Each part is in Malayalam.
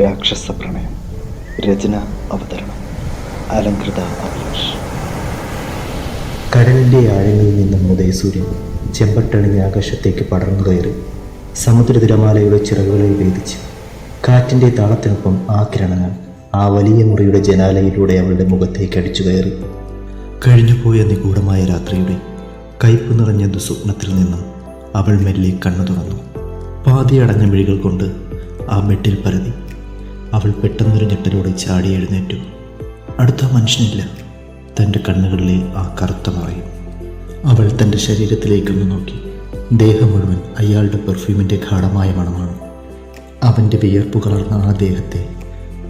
രാക്ഷസ പ്രണയം രചന അവതരണം. അലങ്കൃത അഭിലാഷ്. കടലിന്റെ ആഴങ്ങളിൽ നിന്നും ഉദയസൂര്യൻ ചെമ്പട്ടണിഞ്ഞ ആകാശത്തേക്ക് പടർന്നു കയറി സമുദ്ര തിരമാലയുടെ ചിറകുകളിൽ വേദിച്ച് കാറ്റിന്റെ താളത്തിനൊപ്പം ആ കിരണങ്ങൾ ആ വലിയ മുറിയുടെ ജനാലയിലൂടെ അവളുടെ മുഖത്തേക്ക് അടിച്ചു കയറി. കഴിഞ്ഞുപോയ നിഗൂഢമായ രാത്രിയുടെ കയ്പ് നിറഞ്ഞ ദുസ്വപ്നത്തിൽ നിന്നും അവൾ മെല്ലെ കണ്ണു തുറന്നു. പാതി അടഞ്ഞ മിഴികൾ കൊണ്ട് ആ മെട്ടിൽ പരതി അവൾ പെട്ടെന്നൊരു ഞെട്ടലോടെ ചാടി എഴുന്നേറ്റു. അടുത്ത മനുഷ്യനില്ല. തന്റെ കണ്ണുകളിലെ ആ കറുത്ത മറയും. അവൾ തന്റെ ശരീരത്തിലേക്കൊന്ന് നോക്കി. ദേഹം മുഴുവൻ അയാളുടെ പെർഫ്യൂമിന്റെ ഗാഠമായ മണമാണ്. അവന്റെ വിയർപ്പ് കളർന്ന ആ ദേഹത്തെ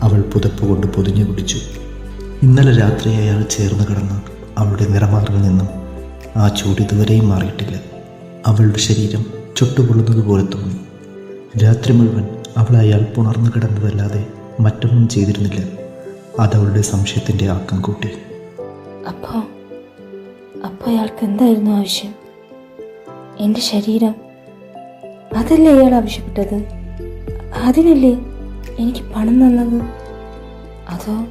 അവൾ പുതപ്പ് കൊണ്ട് പൊതിഞ്ഞു പിടിച്ചു ഇന്നലെ രാത്രി അയാൾ ചേർന്ന് കിടന്ന് അവളുടെ നിറമാറിൽ നിന്നും ആ ചൂട് ഇതുവരെയും മാറിയിട്ടില്ല. അവളുടെ ശരീരം ചുട്ടുപൊള്ളുന്നതുപോലെ തോന്നി. രാത്രി മുഴുവൻ അവൾ അയാൾ പുണർന്നു കിടന്നതല്ലാതെ മറ്റൊന്നും ചെയ്തിരുന്നില്ല. അതവളുടെ സംശയത്തിന്റെ ആക്കം കൂട്ടി. അപ്പോൾ അപ്പോൾ അയാൾക്ക് എന്തായിരുന്നു ആവശ്യം? എന്റെ ശരീരം? അതല്ലേ അയാൾ ആവശ്യപ്പെട്ടത്? അതിനല്ലേ എനിക്ക് പണം തന്നത്? അതോ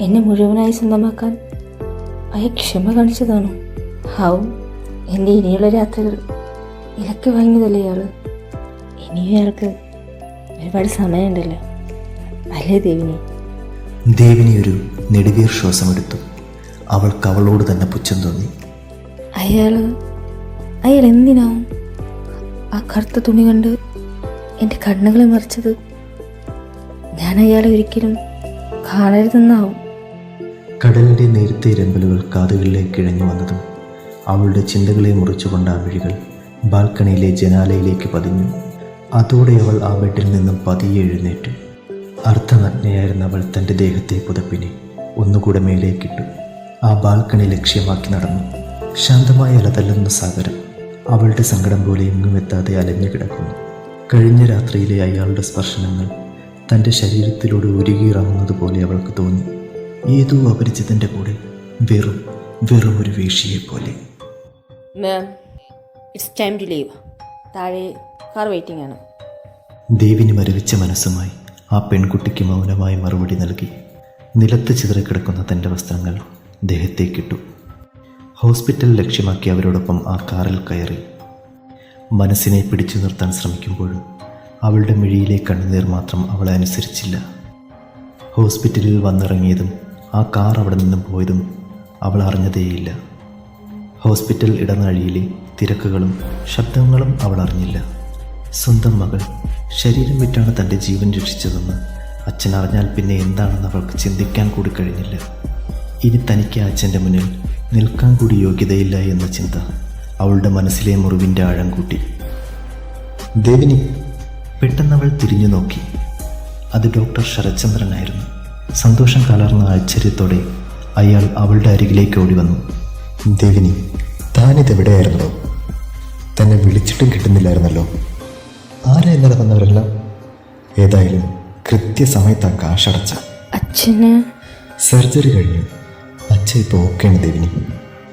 എന്നെ മുഴുവനായി സ്വന്തമാക്കാൻ അയാൾ ക്ഷമ കാണിച്ചതാണോ? ഹാവും എന്റെ ഇനിയുള്ള രാത്രികൾ ഇലക്ക് വാങ്ങിയതല്ലേ അയാൾ? ഇനിയും അയാൾക്ക് ഒരുപാട് സമയമുണ്ടല്ലോ. അല്ലേ ദേവിനി? ദേവിനി ഒരു നെടുവീർ ശ്വാസമെടുത്തു അവൾക്ക് അവളോട് തന്നെ പുച്ഛം തോന്നി. അയാൾ അയാൾ എന്തിനാവും ആ കറുത്ത തുണി കണ്ട് എന്റെ കണ്ണുകളെ മറിച്ചത്? ഞാൻ അയാളെ ഒരിക്കലും കാണരുതെന്നാവും. കടലിന്റെ നേരത്തെ രമ്പലുകൾ കാതുകളിലേക്ക് ഇഴഞ്ഞു വന്നതും അവളുടെ ചിന്തകളെ മുറിച്ചുകൊണ്ട് ആ വിഴികൾ ബാൽക്കണിയിലെ ജനാലയിലേക്ക് പതിഞ്ഞു. അതോടെ അവൾ ആ ബെഡിൽ നിന്നും പതിയെ എഴുന്നേറ്റു. അർദ്ധനഗ്നയായിരുന്ന അവൾ തന്റെ ദേഹത്തെ പുതപ്പിനെ ഒന്നുകൂടെ മേലേക്കിട്ടു. ആ ബാൽക്കണി ലക്ഷ്യമാക്കി നടന്നു. ശാന്തമായ അലതല്ലുന്ന സാഗരം അവളുടെ സങ്കടം പോലെ എങ്ങും എത്താതെ അലഞ്ഞു കിടക്കുന്നു. കഴിഞ്ഞ രാത്രിയിലെ അയാളുടെ സ്പർശനങ്ങൾ തന്റെ ശരീരത്തിലൂടെ ഉരുകിയിറങ്ങുന്നത് പോലെ അവൾക്ക് തോന്നി. ഏതോ അപരിചിതന്റെ കൂടെ വെറും വെറും ഒരു വേഷിയെ പോലെ ma'am it's time to leave താഴെ കാർ വെയിറ്റിംഗ് ആണ്. ദേവിന് മരവിച്ച മനസ്സുമായി ആ പെൺകുട്ടിക്ക് മൗനമായി മറുപടി നൽകി. നിലത്ത് ചിതറിക്കിടക്കുന്ന തന്റെ വസ്ത്രങ്ങൾ ദേഹത്തേക്കിട്ടു. ഹോസ്പിറ്റൽ ലക്ഷ്യമാക്കി അവരോടൊപ്പം ആ കാറിൽ കയറി. മനസ്സിനെ പിടിച്ചു നിർത്താൻ ശ്രമിക്കുമ്പോഴും അവളുടെ മിഴിയിലെ കണ്ണുനീർ മാത്രം അവളെ അനുസരിച്ചില്ല. ഹോസ്പിറ്റലിൽ വന്നിറങ്ങിയതും ആ കാർ അവിടെ നിന്നും പോയതും അവൾ അറിഞ്ഞതേയില്ല. ഹോസ്പിറ്റൽ ഇടനാഴിയിലെ തിരക്കുകളും ശബ്ദങ്ങളും അവൾ അറിഞ്ഞില്ല. സ്വന്തം മകൾ ശരീരം വിറ്റാണ് തന്റെ ജീവൻ രക്ഷിച്ചതെന്ന് അച്ഛൻ അറിഞ്ഞാൽ പിന്നെ എന്താണെന്ന് അവൾക്ക് ചിന്തിക്കാൻ കൂടി കഴിഞ്ഞില്ല. ഇനി തനിക്ക് അച്ഛന്റെ മുന്നിൽ നിൽക്കാൻ കൂടി യോഗ്യതയില്ല എന്ന ചിന്ത അവളുടെ മനസ്സിലെ മുറിവിന്റെ ആഴം കൂട്ടി. ദേവിനി പെട്ടെന്ന് അവൾ തിരിഞ്ഞു നോക്കി. അത് ഡോക്ടർ ശരത്ചന്ദ്രനായിരുന്നു. സന്തോഷം കലർന്ന ആശ്ചര്യത്തോടെ അയാൾ അവളുടെ അരികിലേക്ക് ഓടി വന്നു. ദേവിനി താനിതെവിടെയായിരുന്നല്ലോ തന്നെ വിളിച്ചിട്ടും കിട്ടുന്നില്ലായിരുന്നല്ലോ. ആരാ ഇന്നലെ വന്നവരെല്ലാം ഏതായാലും കൃത്യസമയത്ത് ആ കാശടച്ച അച്ഛന്? സർജറി കഴിഞ്ഞു. അച്ഛൻ ഇപ്പോൾ ഓക്കെയാണ് ദേവിനി.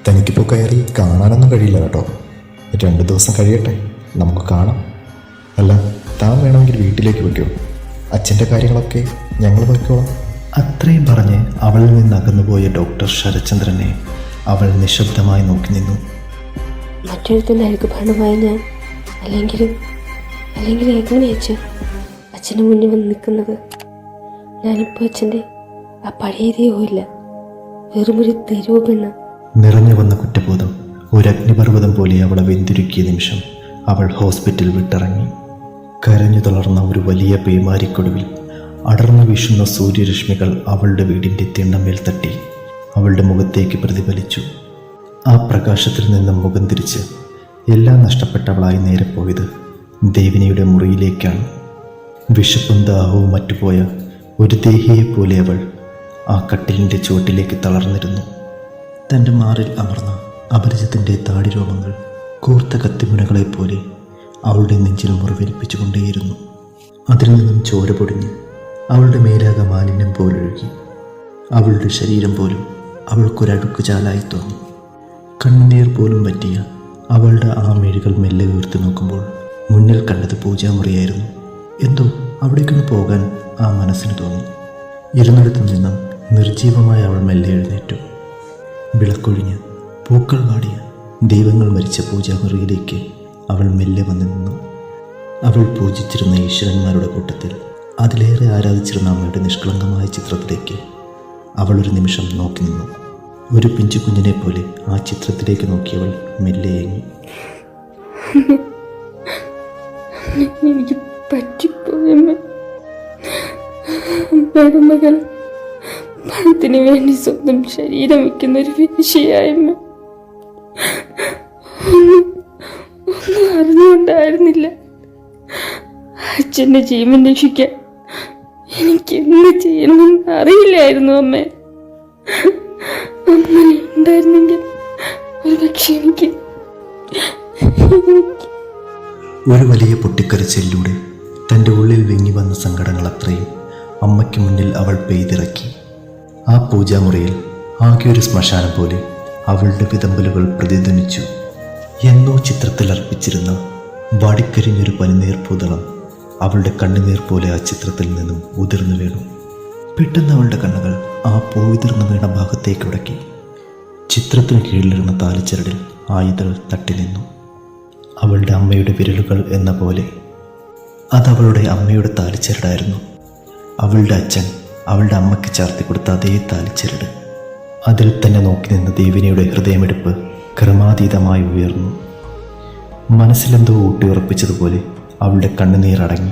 തനിക്കിപ്പോൾ കയറി കാണാനൊന്നും കഴിയില്ല കേട്ടോ. രണ്ടു ദിവസം കഴിയട്ടെ. നമുക്ക് കാണാം. അല്ല താൻ വേണമെങ്കിൽ വീട്ടിലേക്ക് വയ്ക്കോ അച്ഛന്റെ കാര്യങ്ങളൊക്കെ ഞങ്ങൾ നോക്കിക്കോളാം. അത്രയും പറഞ്ഞ് അവളിൽ നിന്ന് അകന്നുപോയ ഡോക്ടർ ശരചന്ദ്രനെ അവൾ നിശബ്ദമായി നോക്കി നിന്നു. മറ്റൊരുത്തന്റെ പണമായി ഞാൻ. അല്ലെങ്കിൽ അല്ലെങ്കിൽ എങ്ങനെ അച്ഛൻ അച്ഛന്റെ മുന്നിൽ വന്ന് നിൽക്കുന്നത്? ഞാനിപ്പോൾ അച്ഛന്റെ ആ പഴയ ദൈവമില്ല വെറുമൊരു തെരുവ് പെണ്ണ് നിറഞ്ഞു വന്ന കുറ്റബോധം ഒരു അഗ്നിപർവതം പോലെ അവളെ വെന്തുരുക്കിയ നിമിഷം അവൾ ഹോസ്പിറ്റൽ വിട്ടിറങ്ങി. കരഞ്ഞു തളർന്ന ഒരു വലിയ പേമാരിക്കൊടുവിൽ അടർന്നു വീശുന്ന സൂര്യരശ്മികൾ അവളുടെ വീടിന്റെ തിണ്ണമേൽ തട്ടി. അവളുടെ മുഖത്തേക്ക് പ്രതിഫലിച്ചു. ആ പ്രകാശത്തിൽ നിന്നും മുഖം തിരിച്ച് എല്ലാം നഷ്ടപ്പെട്ടവളായി നേരെ പോയത് ദേവിനിയുടെ മുറിയിലേക്കാണ്. വിശപ്പും ദാഹവും മറ്റുപോയ ഒരു ദേഹിയെ പോലെ അവൾ ആ കട്ടിലിന്റെ ചുവട്ടിലേക്ക് തളർന്നിരുന്നു. തന്റെ മാറിൽ അമർന്ന അപരിചിതന്റെ താടിരോമങ്ങൾ കൂർത്ത കത്തിമുനകളെപ്പോലെ അവളുടെ നെഞ്ചിൽ മുറിവേൽപ്പിച്ചുകൊണ്ടേയിരുന്നു. അതിൽ നിന്നും ചോര പൊടിഞ്ഞ് അവളുടെ മേലാക മാലിന്യം പോലൊഴുകി. അവളുടെ ശരീരം പോലും അവൾക്കൊരടുക്കുചാലായി തോന്നി. കണ്ണുനീർ പോലും പറ്റിയ അവളുടെ ആ മെഴുകൾ മെല്ലെ ഉയർത്തി നോക്കുമ്പോൾ മുന്നിൽ കണ്ടത് പൂജാമുറിയായിരുന്നു. എന്തോ അവിടേക്കൊന്ന് പോകാൻ ആ മനസ്സിന് തോന്നി. ഇരുന്നിടത്തു നിന്നും നിർജീവമായി അവൾ മെല്ലെ എഴുന്നേറ്റു. വിളക്കൊഴിഞ്ഞ് പൂക്കൾ വാടിയ ദൈവങ്ങൾ മരിച്ച പൂജാമുറിയിലേക്ക് അവൾ മെല്ലെ വന്നു നിന്നു. അവൾ പൂജിച്ചിരുന്ന ഈശ്വരന്മാരുടെ കൂട്ടത്തിൽ അതിലേറെ ആരാധിച്ചിരുന്ന അമ്മയുടെ നിഷ്കളങ്കമായ ചിത്രത്തിലേക്ക് അവളൊരു നിമിഷം നോക്കി നിന്നു. ഒരു പിഞ്ചു കുഞ്ഞിനെ പോലെ ആ ചിത്രത്തിലേക്ക് നോക്കിയവൾ മെല്ലെ ഏങ്ങി. എനിക്ക് പറ്റിപ്പോയമ്മ അമ്മയുടെ മകൾ പണത്തിന് വേണ്ടി സ്വന്തം ശരീരം വയ്ക്കുന്ന ഒരു വേശിയായമ്മ ഒന്നും ഒന്നും അറിഞ്ഞുകൊണ്ടായിരുന്നില്ല. അച്ഛന്റെ ജീവൻ രക്ഷിക്കാൻ എനിക്ക് എന്ത് ചെയ്യണമെന്ന് അറിയില്ലായിരുന്നു അമ്മ. ഒരു എനിക്ക് ഒരു വലിയ പൊട്ടിക്കരച്ചിലൂടെ തന്റെ ഉള്ളിൽ വിങ്ങി വന്ന സങ്കടങ്ങൾ അത്രയും അമ്മയ്ക്ക് മുന്നിൽ അവൾ പെയ്തിറക്കി. ആ പൂജാമുറിയിൽ ആകെ ഒരു ശ്മശാനം പോലെ അവളുടെ വിതമ്പലുകൾ പ്രതിധ്വനിച്ചു. എന്നോ ചിത്രത്തിൽ അർപ്പിച്ചിരുന്ന വാടിക്കരിഞ്ഞൊരു പനിനീർ പൂതളം അവളുടെ കണ്ണുനീർ പോലെ ആ ചിത്രത്തിൽ നിന്നും ഉതിർന്നു വീണു. പെട്ടെന്ന് അവളുടെ കണ്ണുകൾ ആ പൂവിതിർന്നു വീണ ഭാഗത്തേക്ക് ഉടക്കി. ചിത്രത്തിന് കീഴിലിരുന്ന താലിച്ചരടിൽ ആയുധൾ തട്ടി നിന്നു. അവളുടെ അമ്മയുടെ വിരലുകൾ എന്ന പോലെ. അതവളുടെ അമ്മയുടെ താലിച്ചരടായിരുന്നു. അവളുടെ അച്ഛൻ അവളുടെ അമ്മയ്ക്ക് ചാർത്തി കൊടുത്ത അതേ താലിച്ചരട്. അതിൽ തന്നെ നോക്കി നിന്ന ദേവിനിയുടെ ഹൃദയമെടുപ്പ് ക്രമാതീതമായി ഉയർന്നു. മനസ്സിലെന്തോ ഊട്ടിയുറപ്പിച്ചതുപോലെ അവളുടെ കണ്ണുനീരടങ്ങി